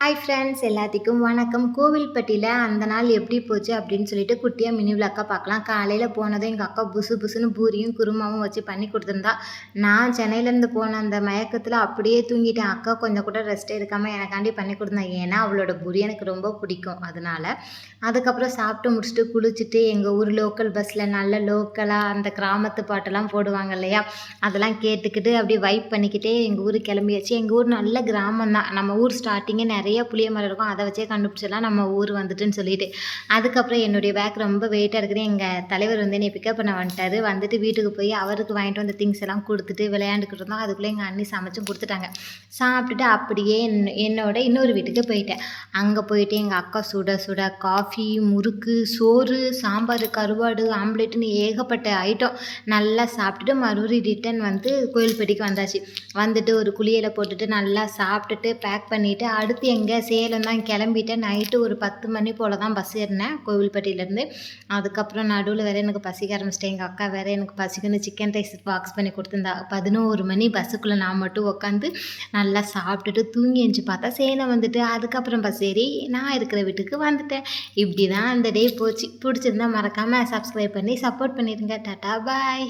Hi friends எல்லாத்துக்கும் வணக்கம். கோவில்பட்டியில் அந்த நாள் எப்படி போச்சு அப்படின்னு சொல்லிட்டு குட்டியாக மினி விளக்கா பார்க்கலாம். காலையில் போனதும் எங்கள் அக்கா புசு புசுன்னு பூரியும் குருமாவும் வச்சு பண்ணி கொடுத்துருந்தா. நான் சென்னையிலேருந்து போன அந்த மயக்கத்தில் அப்படியே தூங்கிட்டேன். அக்கா கொஞ்சம் கூட ரெஸ்ட்டே எடுக்காமல் எனக்காண்டி பண்ணி கொடுத்தேன் ஏன்னா அவளோட பூரி எனக்கு ரொம்ப பிடிக்கும். அதனால் அதுக்கப்புறம் சாப்பிட்டு முடிச்சுட்டு குளிச்சுட்டு எங்கள் ஊர் லோக்கல் பஸ்ஸில் நல்ல லோக்கலாக அந்த கிராமத்து பாட்டெல்லாம் போடுவாங்க இல்லையா? அதெல்லாம் கேட்டுக்கிட்டு அப்படியே வைப் பண்ணிக்கிட்டே எங்கள் ஊர் கிளம்பியாச்சு. எங்கள் ஊர் நல்ல கிராமம் தான் நம்ம ஊர் ஸ்டார்டிங்கே நிறைய நிறைய புளிய மரம் இருக்கும். அதை வச்சே கண்டுபிடிச்சிடலாம். நம்ம ஊர் வந்துட்டுன்னு சொல்லிட்டு. அதுக்கப்புறம் என்னுடைய பேக் ரொம்ப வெயிட்டாக இருக்குது. எங்கள் தலைவர் வந்து என்னை பிக்கப் பண்ண வந்துட்டார். வந்துட்டு வீட்டுக்கு போய் அவருக்கு வாங்கிட்டு வந்த திங்ஸ் எல்லாம் கொடுத்துட்டு விளையாண்டுக்கிட்டு இருந்தோம். அதுக்குள்ளே எங்கள் அண்ணி சமைச்சும் கொடுத்துட்டாங்க. சாப்பிட்டுட்டு அப்படியே என்னோட இன்னொரு வீட்டுக்கு போயிட்டேன். அங்கே போயிட்டு எங்கள் அக்கா சுட சுட காஃபி முறுக்கு சோறு சாம்பார் கருவாடு ஆம்லேட்டுன்னு ஏகப்பட்ட ஐட்டம் நல்லா சாப்பிட்டுட்டு மறுபடியும் ரிட்டன் வந்து கோயில்பட்டிக்கு வந்தாச்சு. வந்துட்டு ஒரு குளியலை போட்டுட்டு நல்லா சாப்பிட்டுட்டு பேக் பண்ணிவிட்டு அடுத்து எங்கே சேலம் தான் கிளம்பிட்டேன். நைட்டு ஒரு பத்து மணி போல் தான் பஸ் ஏறினேன். கோவில்பட்டியிலேருந்து. அதுக்கப்புறம் நடுவில் வேறு எனக்கு பசிக்க ஆரம்பிச்சிட்டேன். எங்கள் அக்கா வேறு எனக்கு பசிக்குன்னு சிக்கன் ரைஸ் பாக்ஸ் பண்ணி கொடுத்துருந்தா. பதினோரு மணி பஸ்ஸுக்குள்ளே நான் மட்டும் உட்காந்து நல்லா சாப்பிட்டுட்டு தூங்கி எழுந்து பார்த்தா சேலம் வந்துட்டு. அதுக்கப்புறம் பஸ் ஏறி நான் இருக்கிற வீட்டுக்கு வந்துட்டேன். இப்படி தான் அந்த டே போச்சு. பிடிச்சிருந்தா மறக்காமல் சப்ஸ்கிரைப் பண்ணி சப்போர்ட் பண்ணிடுங்க டாட்டா பாய்